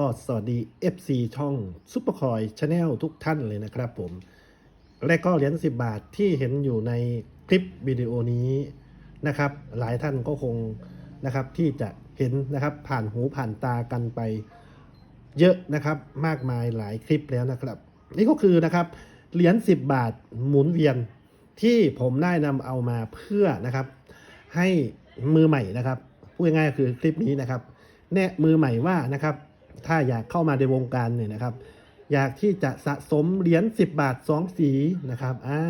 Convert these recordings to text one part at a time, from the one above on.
ก็สวัสดี FC ช่องซุปเปอร์คอยชาแนลทุกท่านเลยนะครับผม และก็เหรียญ10 บาทที่เห็นอยู่ในคลิปวิดีโอนี้นะครับ หลายท่านก็คงนะครับที่จะเห็นนะครับผ่านหูผ่านตากันไปเยอะนะครับมากมายหลายคลิปแล้วนะครับ นี่ก็คือนะครับเหรียญ10 บาทหมุนเวียนที่ผมได้นำเอามาเพื่อนะครับให้มือใหม่นะครับพูดง่ายๆก็คือคลิปนี้นะครับ แนะมือใหม่ว่านะครับ ถ้าอยากเข้ามาในวงการเนี่ยนะครับ อยากที่จะสะสมเหรียญ10 บาท 2 สีนะครับอ่า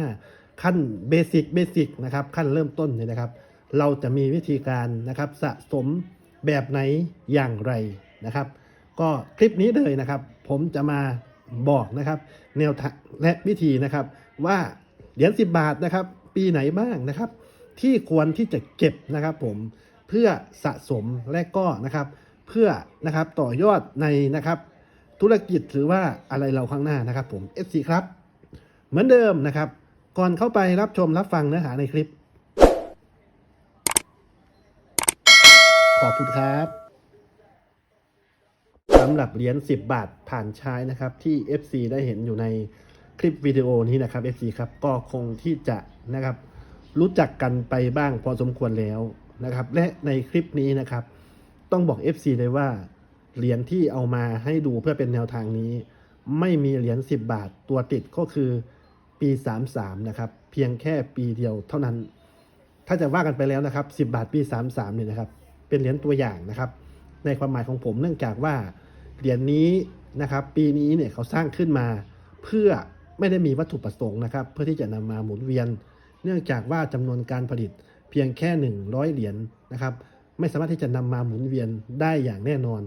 ขั้นเบสิกเบสิกนะครับขั้นเริ่มต้นเนี่ยนะครับ เราจะมีวิธีการนะครับสะสมแบบไหนอย่างไรนะครับ ก็คลิปนี้เลยนะครับ ผมจะมาบอกนะครับ แนวทางและวิธีนะครับ ว่าเหรียญ10 บาทนะครับ ปีไหนบ้างนะครับ ที่ควรที่จะเก็บนะครับผมเพื่อสะสมและก็นะครับ เพื่อนะครับต่อยอดในนะครับธุรกิจหรือว่าอะไรเราข้างหน้านะครับผม FC ครับ เหมือนเดิมนะครับ ก่อนเข้าไปรับชมรับฟังเนื้อหาในคลิป ขอบคุณครับสำหรับเหรียญ10 บาทผ่านใช้นะครับ ที่ FC ได้เห็นอยู่ในคลิปวิดีโอนี้นะครับ FC ครับก็คงที่จะนะครับ รู้จักกันไปบ้างพอสมควรแล้วนะครับ และในคลิปนี้นะครับ ต้องบอก FC เลยว่าเหรียญที่เอามาให้ดูเพื่อเป็นแนวทางนี้ ไม่มีเหรียญ10 บาทตัวติดก็คือปี 33 นะครับ เพียงแค่ปีเดียวเท่านั้น ถ้าจะว่ากันไปแล้วนะครับ 10 บาทปี 33เนี่ยนะครับ เป็นเหรียญตัวอย่างนะครับ ในความหมายของผมเนื่องจากว่าเหรียญนี้นะครับ ปีนี้เนี่ยเขาสร้างขึ้นมา เพื่อไม่ได้มีวัตถุประสงค์นะครับ เพื่อที่จะนำมาหมุนเวียน เนื่องจากว่าจำนวนการผลิตเพียงแค่ 100 เหรียญนะครับ ไม่สามารถที่จะนำมาหมุนเวียนได้อย่างแน่นอน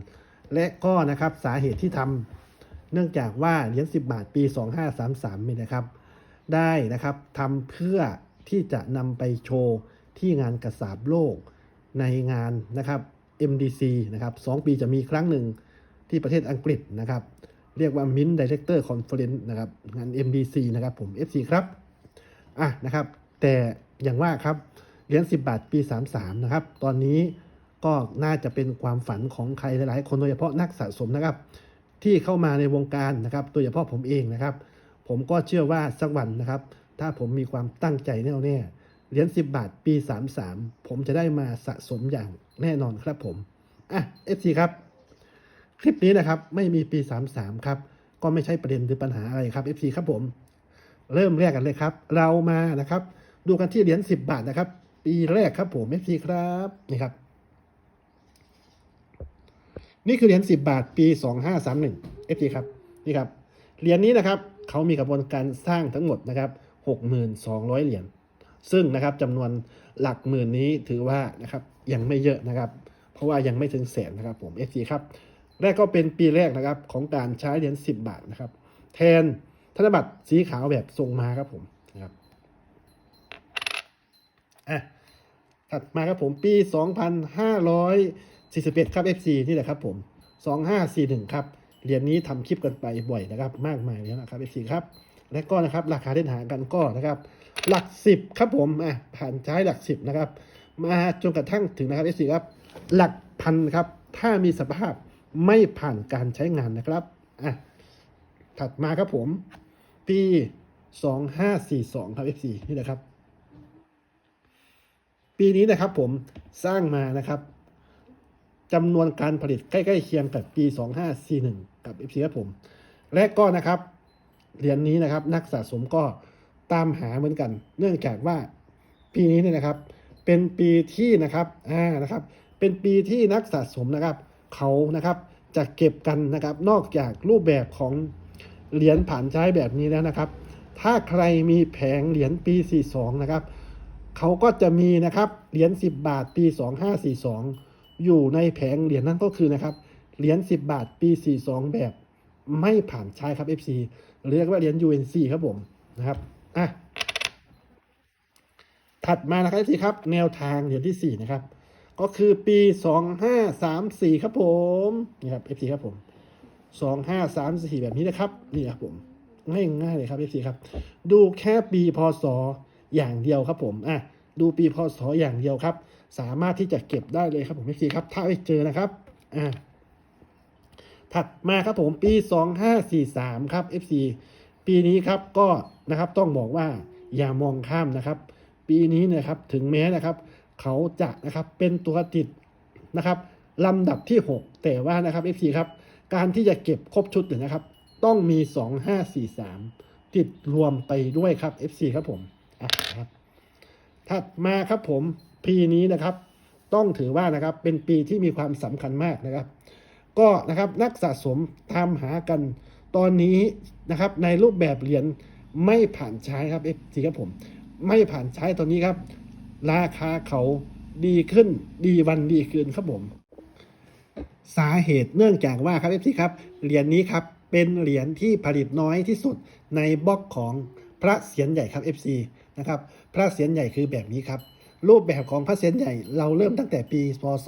และก็นะครับสาเหตุที่ทำเนื่องจากว่าเหรียญ10 บาทปี 2533นี่นะครับ ได้นะครับทำเพื่อที่จะนำไปโชว์ที่งานกระสาบโลกในงานนะครับ MDC นะครับสองปีจะมีครั้งหนึ่งที่ประเทศอังกฤษนะครับ เรียกว่า Mint Director Conference นะครับงาน MDC นะครับผม FC ครับอะนะครับ แต่อย่างว่าครับเหรียญ10 บาทปี 33 นะครับ ตอนนี้ ก็น่าจะเป็นความฝันของใครหลายๆ คนโดยเฉพาะนักสะสมนะครับ ที่เข้ามาในวงการนะครับโดยเฉพาะผมเองนะครับ ผมก็เชื่อว่าสักวันนะครับ ถ้าผมมีความตั้งใจแน่วแน่เหรียญ10 บาทปี 33 ผมจะได้มาสะสมอย่างแน่นอนครับผมอะ FC ครับ คลิปนี้นะครับไม่มีปี 33 ครับ ก็ไม่ใช่ประเด็นหรือปัญหาอะไรครับ FC ครับผม เริ่มแรกกันเลยครับ เรามานะครับ ดูกันที่เหรียญ10 บาทนะครับ ปีแรกครับผม FC ครับนี่ครับ นี่คือเหรียญ10 บาทปี 2531 FG ครับนี่ครับเหรียญนี้นะครับเขามีกระบวนการสร้างทั้งหมดนะครับ 6,200 เหรียญซึ่งนะครับจำนวนหลักหมื่นนี้ถือว่านะครับยังไม่เยอะนะครับ เพราะว่ายังไม่ถึงแสนนะครับผม FG ครับแรกก็เป็นปีแรกนะครับของการใช้เหรียญ10 บาทนะครับ แทนธนบัตรสีขาวแบบทรงมาครับผมนะครับอะถัดมาครับผมปี 41 ครับ FC นี่แหละครับผม 2541 ครับ เหรียญนี้ทำคลิปกันไปบ่อยนะครับ มากมายแล้วนะครับ FC ครับ และก็นะครับราคาเล่นหากันก็นะครับ หลัก 10 ครับผมอะผ่านใช้หลัก 10 นะครับ มาจนกระทั่งถึงนะครับ FC ครับ หลักพันครับ ถ้ามีสภาพไม่ผ่านการใช้งานนะครับอะถัดมาครับผม ปี 2542 ครับ FC นี่แหละครับ ปีนี้นะครับผมสร้างมานะครับ จำนวนการผลิตใกล้ๆเคียงกับปี 2541 กับ FC ครับผม และก็นะครับเหรียญนี้นะครับนักสะสมก็ตามหาเหมือนกัน เนื่องจากว่าปีนี้เนี่ยนะครับ เป็นปีที่นะครับอ่านะครับ เป็นปีที่นักสะสมนะครับ เขานะครับจะเก็บกันนะครับ นอกจากรูปแบบของเหรียญผ่านใช้แบบนี้แล้วนะครับ ถ้าใครมีแผงเหรียญปี 42 นะครับ เขาก็จะมีนะครับเหรียญ10 บาทปี 2542 อยู่ในแผงเหรียญนั้นก็คือนะครับเหรียญ10 บาทปี 42 แบบไม่ผ่านใช้ครับ FC เรียกว่าเหรียญ UNC ครับผมนะครับอะถัดมานะครับ FC ครับ แนวทางเหรียญที่ 4 นะครับ ก็คือปี 2534 ครับผมนี่ครับ FC ครับผม 2534 แบบนี้นะครับนี่ครับผมง่ายๆเลยครับ FC ครับ ดูแค่ปีพศอย่างเดียวครับผมอะดูปีพศอย่างเดียวครับ สามารถที่จะเก็บได้เลยครับผมพี่ครับ ถ้าไม่เจอนะครับอะถัดมาครับผมปี 2543 ครับ FC ปีนี้ครับก็นะครับต้องบอกว่าอย่ามองข้ามนะครับ ปีนี้เนะครับถึงแม้นะครับ เขาจะนะครับเป็นตัวติดนะครับลำดับที่ 6 แต่ว่านะครับ FC ครับการที่จะเก็บครบชุดเนี่ยนะครับ ต้องมี 2543 ติดรวมไปด้วยครับ FC ครับผมอะครับถัดมาครับผม ปีนี้นะครับ ต้องถือว่านะครับเป็นปีที่มีความสำคัญมากนะครับ ก็นะครับนักสะสมตาหากันตอนนี้นะครับในรูปแบบเหรียญไม่ผ่านใช้ครับเอฟซีครับผม ไม่ผ่านใช้ตอนนี้ครับ ราคาเขาดีขึ้นดีวันดีคืนครับผม สาเหตุเนื่องจากว่าครับเอฟซีครับเหรียญนี้ครับเป็นเหรียญที่ผลิตน้อยที่สุดในบล็อกของพระเศียรใหญ่ครับ FC นะครับ พระเศียรใหญ่คือแบบนี้ครับ รูปแบบของพระเศียรใหญ่เราเริ่มตั้งแต่ปีพศ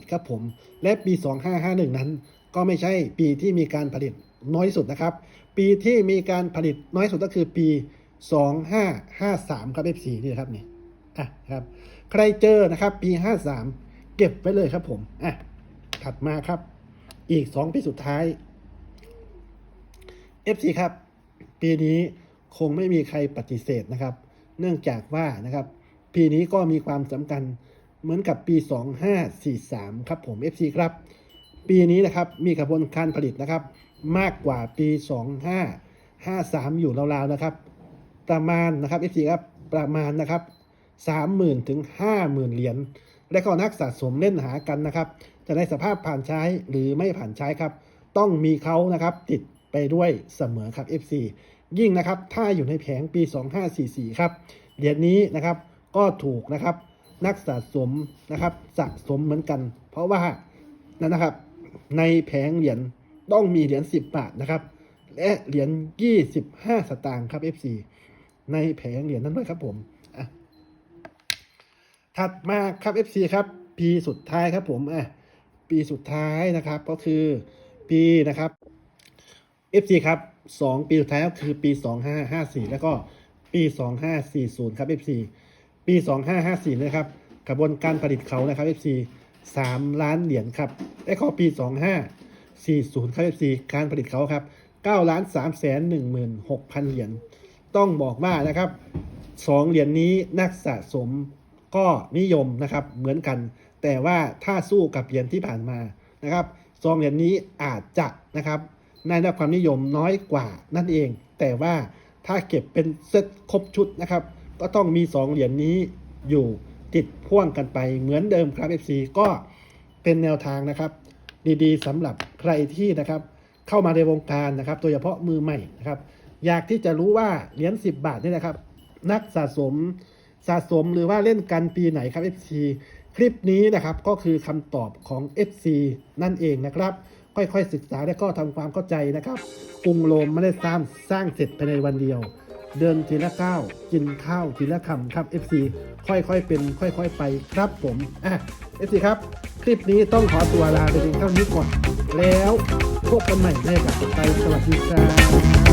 2551 ครับผม และปี 2551 นั้น ก็ไม่ใช่ปีที่มีการผลิตน้อยสุดนะครับ ปีที่มีการผลิตน้อยสุดก็คือปี 2553 ครับ F4 นี่นะครับนี่อะครับ ใครเจอนะครับปี 53 เก็บไว้เลยครับผมอะถัดมาครับ อีก 2 ปีสุดท้าย FC ครับ ปีนี้คงไม่มีใครปฏิเสธนะครับ เนื่องจากว่านะครับปีนี้ก็มีความสำคัญเหมือนกับปี 2543 ครับผม FC ครับ ปีนี้นะครับมีกระบวนการผลิตนะครับ มากกว่าปี 2553 อยู่ราวๆนะครับ ประมาณนะครับ FC ครับประมาณนะครับ 30,000 ถึง 50,000 เหรียญและก็นักสะสมเล่นหากันนะครับ จะในสภาพผ่านใช้หรือไม่ผ่านใช้ครับ ต้องมีเขานะครับติดไปด้วยเสมอครับ FC ยิ่งนะครับ ถ้าอยู่ในแผงปี 2544 ครับ เหรียญนี้นะครับก็ถูกนะครับนักสะสมนะครับสะสมเหมือนกัน เพราะว่านั่นนะครับในแผงเหรียญต้องมีเหรียญ10 บาทนะครับ และเหรียญ25 สตางค์ครับ FC ในแผงเหรียญนั้นด้วยครับผมถัดมาครับ FC ครับ ปีสุดท้ายครับผมอะปีสุดท้ายนะครับก็คือปีนะครับ FC ครับ 2ปีสุดท้ายก็คือปี2554แล้วก็ปี2540ครับ FC ปี2554นะครับกระบวนการผลิตเขานะครับ FC 3ล้านเหรียญครับและข้อปี2540ครับ FC การผลิตเขาครับ9ล้าน3แสน16,000เหรียญต้องบอกว่านะครับ2เหรียญนี้นักสะสมก็นิยมนะครับเหมือนกัน แต่ว่าถ้าสู้กับเหรียญที่ผ่านมานะครับสองเหรียญนี้อาจจะนะครับ ได้รับความนิยมน้อยกว่านั่นเอง แต่ว่าถ้าเก็บเป็นเซตครบชุดนะครับ ก็ต้องมี 2 เหรียญนี้อยู่ติดพ่วงกันไปเหมือนเดิมครับ FC ก็เป็นแนวทางนะครับ ดีๆสำหรับใครที่นะครับเข้ามาในวงการนะครับ โดยเฉพาะมือใหม่นะครับ อยากที่จะรู้ว่าเหรียญ10 บาทนี่นะครับ นักสะสมสะสมหรือว่าเล่นกันปีไหนครับ FC คลิปนี้นะครับก็คือคำตอบของ FC นั่นเองนะครับ ค่อยๆศึกษาและก็ทำความเข้าใจนะครับกรุงโรมไม่ได้สร้างสร้างเสร็จภายในวันเดียว เดินทีละก้าวกินข้าวทีละคำครับ FC ค่อยๆเป็น ค่อยๆไปครับผมอะ FC ครับ คลิปนี้ต้องขอตัวลาไปเพียงเท่านี้ก่อน แล้วพบกันใหม่ในแบบต่อไปสวัสดีครับ